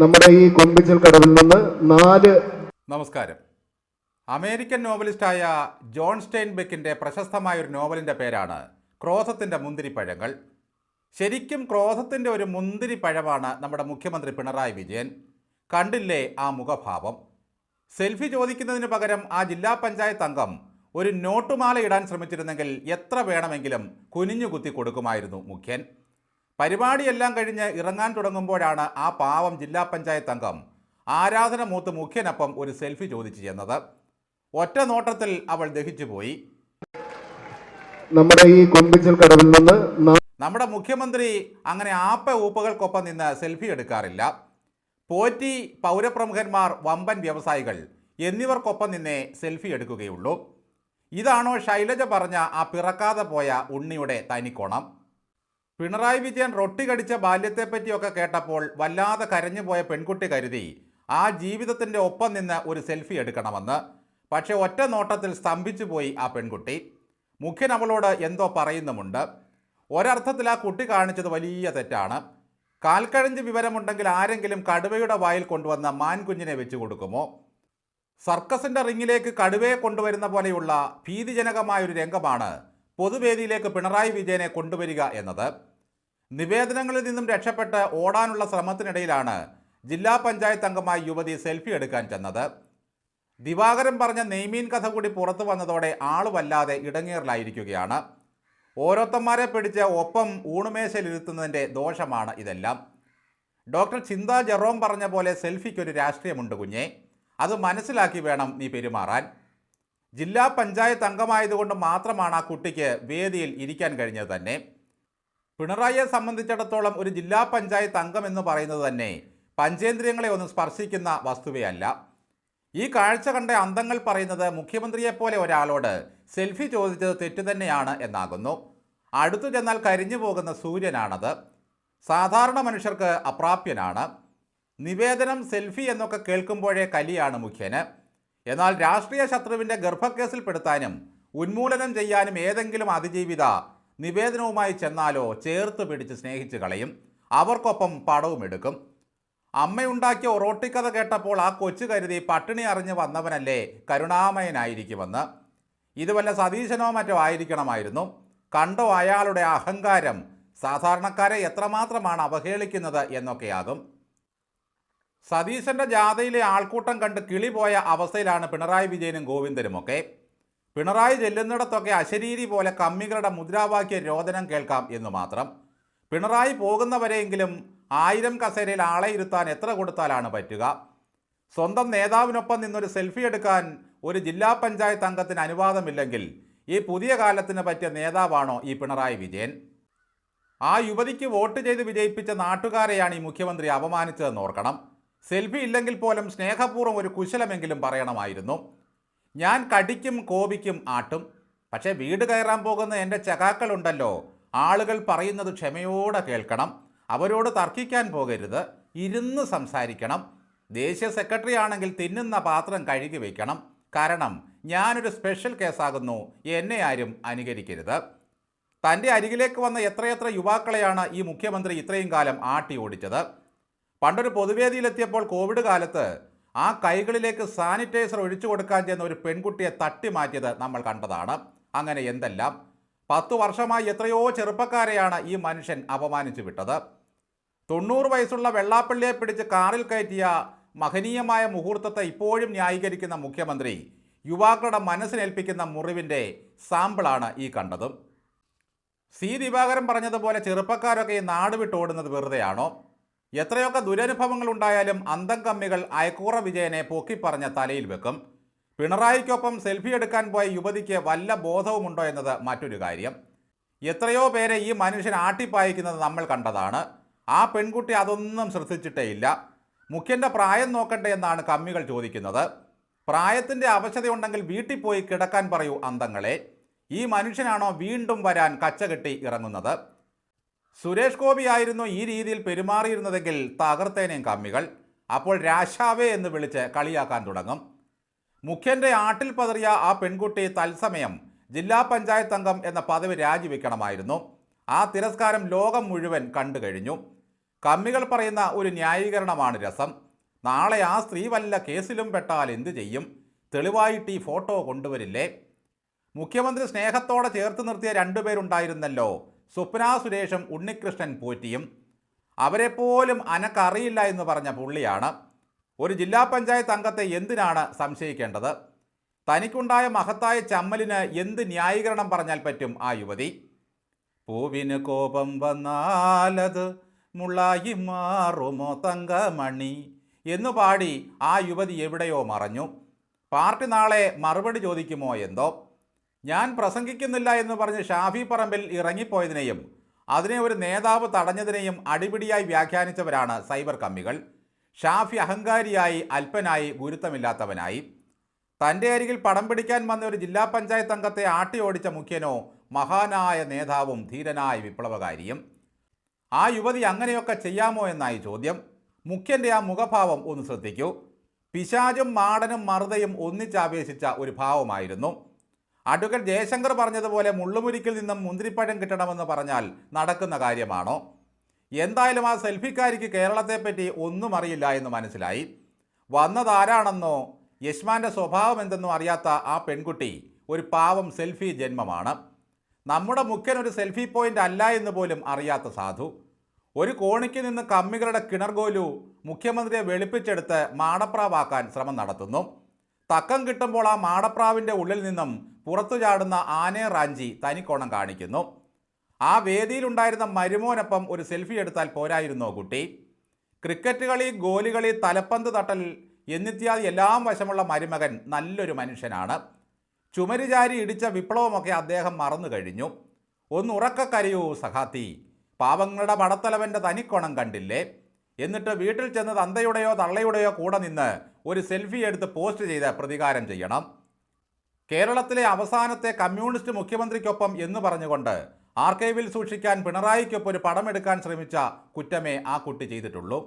നമ്മുടെ ഈ കൊമ്പിച്ചൽ കടവിൽ നിന്ന് നാല് നമസ്കാരം. അമേരിക്കൻ നോവലിസ്റ്റായ ജോൺ സ്റ്റെയിൻബെക്കിന്റെ പ്രശസ്തമായ ഒരു നോവലിന്റെ പേരാണ് ക്രോധത്തിന്റെ മുന്തിരിപ്പഴങ്ങൾ. ശരിക്കും ക്രോധത്തിന്റെ ഒരു മുന്തിരിപ്പഴമാണ് നമ്മുടെ മുഖ്യമന്ത്രി പിണറായി വിജയൻ. കണ്ടില്ലേ ആ മുഖഭാവം? സെൽഫി ചോദിക്കുന്നതിന് പകരം ആ ജില്ലാ പഞ്ചായത്ത് അംഗം ഒരു നോട്ടുമാല ഇടാൻ ശ്രമിച്ചിരുന്നെങ്കിൽ എത്ര വേണമെങ്കിലും കുനിഞ്ഞു കുത്തി കൊടുക്കുമായിരുന്നു മുഖ്യൻ. പരിപാടിയെല്ലാം കഴിഞ്ഞ് ഇറങ്ങാൻ തുടങ്ങുമ്പോഴാണ് ആ പാവം ജില്ലാ പഞ്ചായത്ത് അംഗം ആരാധന മൂത്ത് മുഖ്യനൊപ്പം ഒരു സെൽഫി ചോദിച്ചു ചെന്നത്. ഒറ്റ നോട്ടത്തിൽ അവൾ ദഹിച്ചു പോയി. നമ്മുടെ ഈ കൊമ്പിച്ചൽ കടവിൽ നിന്ന് നമ്മുടെ മുഖ്യമന്ത്രി അങ്ങനെ ആപ്പ ഊപ്പകൾക്കൊപ്പം നിന്ന് സെൽഫി എടുക്കാറില്ല. പോറ്റി പൗരപ്രമുഖന്മാർ വമ്പൻ വ്യവസായികൾ എന്നിവർക്കൊപ്പം നിന്നേ സെൽഫി എടുക്കുകയുള്ളൂ. ഇതാണോ ശൈലജ പറഞ്ഞ ആ പിറക്കാതെ പോയ ഉണ്ണിയുടെ തനിക്കോണം. പിണറായി വിജയൻ റൊട്ടി കടിച്ച ബാല്യത്തെപ്പറ്റിയൊക്കെ കേട്ടപ്പോൾ വല്ലാതെ കരഞ്ഞുപോയ പെൺകുട്ടി കരുതി ആ ജീവിതത്തിന്റെ ഒപ്പം നിന്ന് ഒരു സെൽഫി എടുക്കണമെന്ന്. പക്ഷേ ഒറ്റ നോട്ടത്തിൽ സ്തംഭിച്ചു പോയി ആ പെൺകുട്ടി. മുഖ്യൻ അവളോട് എന്തോ പറയുന്നുമുണ്ട്. ഒരർത്ഥത്തിൽ ആ കുട്ടി കാണിച്ചത് വലിയ തെറ്റാണ്. കാൽക്കഴഞ്ച് വിവരമുണ്ടെങ്കിൽ ആരെങ്കിലും കടുവയുടെ വായിൽ കൊണ്ടുവന്ന മാൻകുഞ്ഞിനെ വെച്ചു കൊടുക്കുമോ? സർക്കസിന്റെ റിങ്ങിലേക്ക് കടുവയെ കൊണ്ടുവരുന്ന പോലെയുള്ള ഭീതിജനകമായൊരു രംഗമാണ് പൊതുവേദിയിലേക്ക് പിണറായി വിജയനെ കൊണ്ടുവരിക എന്നത്. നിവേദനങ്ങളിൽ നിന്നും രക്ഷപ്പെട്ട് ഓടാനുള്ള ശ്രമത്തിനിടയിലാണ് ജില്ലാ പഞ്ചായത്ത് അംഗമായി യുവതി സെൽഫി എടുക്കാൻ ചെന്നത്. ദിവാകരൻ പറഞ്ഞ നെയ്മീൻ കഥ കൂടി പുറത്തു വന്നതോടെ വല്ലാതെ ഇടങ്ങേറിലായിരിക്കുകയാണ്. ഓരോരുത്തന്മാരെ പിടിച്ച് ഒപ്പം ഊണുമേശയിലിരുത്തുന്നതിന്റെ ദോഷമാണ് ഇതെല്ലാം. ഡോക്ടർ ചിന്ത ജെറോം പറഞ്ഞ പോലെ സെൽഫിക്കൊരു രാഷ്ട്രീയമുണ്ട് കുഞ്ഞെ. അത് മനസ്സിലാക്കി വേണം നീ പെരുമാറാൻ. ജില്ലാ പഞ്ചായത്ത് അംഗമായതുകൊണ്ട് മാത്രമാണ് ആ കുട്ടിക്ക് വേദിയിൽ ഇരിക്കാൻ കഴിഞ്ഞത് തന്നെ. പിണറായിയെ സംബന്ധിച്ചിടത്തോളം ഒരു ജില്ലാ പഞ്ചായത്ത് അംഗം എന്ന് പറയുന്നത് തന്നെ പഞ്ചേന്ദ്രിയങ്ങളെ ഒന്നും സ്പർശിക്കുന്ന വസ്തുവയല്ല. ഈ കാഴ്ച കണ്ട അന്തങ്ങൾ പറയുന്നത് മുഖ്യമന്ത്രിയെപ്പോലെ ഒരാളോട് സെൽഫി ചോദിച്ചത് തെറ്റു തന്നെയാണ് എന്നാകുന്നു. അടുത്തു ചെന്നാൽ കരിഞ്ഞു പോകുന്ന സൂര്യനാണത്. സാധാരണ മനുഷ്യർക്ക് അപ്രാപ്യനാണ്. നിവേദനം സെൽഫി എന്നൊക്കെ കേൾക്കുമ്പോഴേ കലിയാണ് മുഖ്യന്. എന്നാൽ രാഷ്ട്രീയ ശത്രുവിന്റെ ഗർഭക്കേസിൽപ്പെടുത്താനും ഉന്മൂലനം ചെയ്യാനും ഏതെങ്കിലും അതിജീവിത നിവേദനവുമായി ചെന്നാലോ ചേർത്ത് പിടിച്ച് സ്നേഹിച്ച് കളയും. അവർക്കൊപ്പം പടവും എടുക്കും. അമ്മയുണ്ടാക്കിയ ഒറോട്ടിക്കഥ കേട്ടപ്പോൾ ആ കൊച്ചു കരുതി പട്ടിണി അറിഞ്ഞ് വന്നവനല്ലേ കരുണാമയനായിരിക്കുമെന്ന്. ഇതുവല്ല സതീശനോ മറ്റോ ആയിരിക്കണമായിരുന്നു. കണ്ടോ അയാളുടെ അഹങ്കാരം? സാധാരണക്കാരെ എത്രമാത്രമാണ് അവഹേളിക്കുന്നത് എന്നൊക്കെയാകും. സതീശന്റെ ജാഥയിലെ ആൾക്കൂട്ടം കണ്ട് കിളി പോയ അവസ്ഥയിലാണ് പിണറായി വിജയനും ഗോവിന്ദനുമൊക്കെ. പിണറായി ചെല്ലുന്നിടത്തൊക്കെ അശരീരി പോലെ കമ്മികളുടെ മുദ്രാവാക്യ രോദനം കേൾക്കാം എന്ന് മാത്രം. പിണറായി പോകുന്നവരെയെങ്കിലും ആയിരം കസേരയിൽ ആളെ ഇരുത്താൻ എത്ര കൊടുത്താലാണ് പറ്റുക? സ്വന്തം നേതാവിനൊപ്പം നിന്നൊരു സെൽഫി എടുക്കാൻ ഒരു ജില്ലാ പഞ്ചായത്ത് അംഗത്തിന് അനുവാദമില്ലെങ്കിൽ ഈ പുതിയ കാലത്തിന് പറ്റിയ നേതാവാണോ ഈ പിണറായി വിജയൻ? ആ യുവതിക്ക് വോട്ട് ചെയ്ത് വിജയിപ്പിച്ച നാട്ടുകാരെയാണ് ഈ മുഖ്യമന്ത്രി അപമാനിച്ചതെന്ന് ഓർക്കണം. സെൽഫി ഇല്ലെങ്കിൽ പോലും സ്നേഹപൂർവം ഒരു കുശലമെങ്കിലും പറയണമായിരുന്നു. ഞാൻ കടിക്കും കോപിക്കും ആട്ടും. പക്ഷേ വീട് കയറാൻ പോകുന്ന എന്റെ ചകാക്കളുണ്ടല്ലോ. ആളുകൾ പറയുന്നത് ക്ഷമയോടെ കേൾക്കണം. അവരോട് തർക്കിക്കാൻ പോകരുത്. ഇരുന്ന് സംസാരിക്കണം. ദേശീയ സെക്രട്ടറി ആണെങ്കിൽ തിന്നുന്ന പാത്രം കഴുകി വയ്ക്കണം കാരണം ഞാനൊരു സ്പെഷ്യൽ കേസാകുന്നു. എന്നെ ആരും അനുകരിക്കരുത്. തന്റെ അരികിലേക്ക് വന്ന എത്രയെത്ര യുവാക്കളെയാണ് ഈ മുഖ്യമന്ത്രി ഇത്രയും കാലം ആട്ടി ഓടിച്ചത്? പണ്ടൊരു പൊതുവേദിയിലെത്തിയപ്പോൾ കോവിഡ് കാലത്ത് ആ കൈകളിലേക്ക് സാനിറ്റൈസർ ഒഴിച്ചു കൊടുക്കാൻ ചെന്ന ഒരു പെൺകുട്ടിയെ തട്ടി മാറ്റിയത് നമ്മൾ കണ്ടതാണ്. അങ്ങനെ എന്തെല്ലാം? പത്തു വർഷമായി എത്രയോ ചെറുപ്പക്കാരെയാണ് ഈ മനുഷ്യൻ അപമാനിച്ചു വിട്ടത്. തൊണ്ണൂറ് വയസ്സുള്ള വെള്ളാപ്പള്ളിയെ പിടിച്ച് കാറിൽ കയറ്റിയ മഹനീയമായ മുഹൂർത്തത്തെ ഇപ്പോഴും ന്യായീകരിക്കുന്ന മുഖ്യമന്ത്രി യുവാക്കളുടെ മനസ്സിനേൽപ്പിക്കുന്ന മുറിവിന്റെ സാമ്പിളാണ് ഈ കണ്ടതും. സി. ദിവാകരൻ പറഞ്ഞതുപോലെ ചെറുപ്പക്കാരൊക്കെ ഈ നാട് വിട്ടോടുന്നത് വെറുതെയാണോ? എത്രയൊക്കെ ദുരനുഭവങ്ങൾ ഉണ്ടായാലും അന്തം കമ്മികൾ അയക്കൂറ വിജയനെ പൊക്കിപ്പറഞ്ഞ തലയിൽ വെക്കും. പിണറായിക്കൊപ്പം സെൽഫി എടുക്കാൻ പോയ യുവതിക്ക് വല്ല ബോധവുമുണ്ടോ എന്നത് മറ്റൊരു കാര്യം. എത്രയോ പേരെ ഈ മനുഷ്യൻ ആട്ടിപ്പായിക്കുന്നത് നമ്മൾ കണ്ടതാണ്. ആ പെൺകുട്ടി അതൊന്നും ശ്രദ്ധിച്ചിട്ടേയില്ല മുഖ്യന്റെ പ്രായം നോക്കട്ടെ എന്നാണ് കമ്മികൾ ചോദിക്കുന്നത്. പ്രായത്തിന്റെ അവശതയുണ്ടെങ്കിൽ വീട്ടിൽ പോയി കിടക്കാൻ പറയൂ അന്തങ്ങളെ. ഈ മനുഷ്യനാണോ വീണ്ടും വരാൻ കച്ച കെട്ടി ഇറങ്ങുന്നത്? സുരേഷ് ഗോപി ആയിരുന്നു ഈ രീതിയിൽ പെരുമാറിയിരുന്നതെങ്കിൽ തകർത്തേനേം കമ്മികൾ. അപ്പോൾ രാശാവേ എന്ന് വിളിച്ച് കളിയാക്കാൻ തുടങ്ങും. മുഖ്യന്റെ ആട്ടിൽ പതറിയ ആ പെൺകുട്ടി തത്സമയം ജില്ലാ പഞ്ചായത്ത് അംഗം എന്ന പദവി രാജിവെക്കണമായിരുന്നു. ആ തിരസ്കാരം ലോകം മുഴുവൻ കണ്ടു കഴിഞ്ഞു. കമ്മികൾ പറയുന്ന ഒരു ന്യായീകരണമാണ് രസം. നാളെ ആ സ്ത്രീ വല്ല കേസിലും പെട്ടാൽ എന്തു ചെയ്യും? തെളിവായിട്ട് ഈ ഫോട്ടോ കൊണ്ടുവരില്ലേ? മുഖ്യമന്ത്രി സ്നേഹത്തോടെ ചേർത്ത് നിർത്തിയ രണ്ടുപേരുണ്ടായിരുന്നല്ലോ. സ്വപ്ന ഉണ്ണികൃഷ്ണൻ പോറ്റിയും. അവരെപ്പോലും അനക്കറിയില്ല എന്ന് പറഞ്ഞ പുള്ളിയാണ്. ഒരു ജില്ലാ പഞ്ചായത്ത് അംഗത്തെ എന്തിനാണ് സംശയിക്കേണ്ടത്? തനിക്കുണ്ടായ മഹത്തായ ചമ്മലിന് എന്ത് ന്യായീകരണം പറഞ്ഞാൽ പറ്റും ആ യുവതി? പൂവിന് കോപം വന്നാലത് മുള്ളായി മാറുമോ തങ്കമണി? എന്നു പാടി ആ യുവതി എവിടെയോ മറഞ്ഞു. പാർട്ടി നാളെ മറുപടി ചോദിക്കുമോ എന്തോ? ഞാൻ പ്രസംഗിക്കുന്നില്ല എന്ന് പറഞ്ഞ് ഷാഫി പറമ്പിൽ ഇറങ്ങിപ്പോയതിനെയും അതിനെ ഒരു നേതാവ് തടഞ്ഞതിനെയും അടിപിടിയായി വ്യാഖ്യാനിച്ചവരാണ് സൈബർ കമ്മികൾ. ഷാഫി അഹങ്കാരിയായി അല്പനായി ഗുരുത്തമില്ലാത്തവനായി തന്റെ അരികിൽ പടം പിടിക്കാൻ വന്ന ഒരു ജില്ലാ പഞ്ചായത്ത് അംഗത്തെ ആട്ടി ഓടിച്ച മുഖ്യനോ മഹാനായ നേതാവും ധീരനായ വിപ്ലവകാരിയും. ആ യുവതി അങ്ങനെയൊക്കെ ചെയ്യാമോ എന്നായി ചോദ്യം. മുഖ്യന്റെ ആ മുഖഭാവം ഒന്ന് ശ്രദ്ധിക്കൂ. പിശാചും മാടനും മറുതയും ഒന്നിച്ചാവേശിച്ച ഒരു ഭാവമായിരുന്നു. അഡ്വക്കേറ്റ് ജയശങ്കർ പറഞ്ഞതുപോലെ മുള്ളുമുരിക്കിൽ നിന്നും മുന്തിരിപ്പഴം കിട്ടണമെന്ന് പറഞ്ഞാൽ നടക്കുന്ന കാര്യമാണോ? എന്തായാലും ആ സെൽഫിക്കാരിക്ക് കേരളത്തെപ്പറ്റി ഒന്നും അറിയില്ല എന്ന് മനസ്സിലായി. വന്നതാരാണെന്നോ യശ്മാന്റെ സ്വഭാവം എന്തെന്നോ അറിയാത്ത ആ പെൺകുട്ടി ഒരു പാവം സെൽഫി ജന്മമാണ്. നമ്മുടെ മുഖ്യൻ ഒരു സെൽഫി പോയിന്റ് അല്ല എന്ന് പോലും അറിയാത്ത സാധു. ഒരു കോണിക്ക് നിന്ന് കമ്മികളുടെ കിണർഗോലു മുഖ്യമന്ത്രിയെ വെളുപ്പിച്ചെടുത്ത് മാടപ്രാവാക്കാൻ ശ്രമം നടത്തുന്നു. തക്കം കിട്ടുമ്പോൾ ആ മാടപ്രാവിന്റെ ഉള്ളിൽ നിന്നും പുറത്തു ചാടുന്ന ആനെ റാഞ്ചി തനിക്കോണം കാണിക്കുന്നു. ആ വേദിയിലുണ്ടായിരുന്ന മരുമോനൊപ്പം ഒരു സെൽഫി എടുത്താൽ പോരായിരുന്നോ കുട്ടി? ക്രിക്കറ്റ് കളി ഗോലുകളി തലപ്പന്ത് തട്ടൽ എന്നിത്യാദി എല്ലാം വശമുള്ള മരുമകൻ നല്ലൊരു മനുഷ്യനാണ്. ചുമരുചാരി ഇടിച്ച വിപ്ലവമൊക്കെ അദ്ദേഹം മറന്നു കഴിഞ്ഞു. ഒന്ന് ഉറക്ക കരയൂ സഹാത്തി പാവങ്ങളുടെ പടത്തലവന്റെ തനിക്കോണം കണ്ടില്ലേ? എന്നിട്ട് വീട്ടിൽ ചെന്ന് തന്തയുടെയോ തള്ളയുടെയോ കൂടെ നിന്ന് ഒരു സെൽഫി എടുത്ത് പോസ്റ്റ് ചെയ്ത് പ്രതികാരം ചെയ്യണം. കേരളത്തിലെ അവസാനത്തെ കമ്മ്യൂണിസ്റ്റ് മുഖ്യമന്ത്രിക്കൊപ്പം എന്ന് പറഞ്ഞുകൊണ്ട് ആർക്കൈവിൽ സൂക്ഷിക്കാൻ പിണറായിക്കൊപ്പം ഒരു പടമെടുക്കാൻ ശ്രമിച്ച കുറ്റമേ ആ കുട്ടി ചെയ്തിട്ടുള്ളൂ.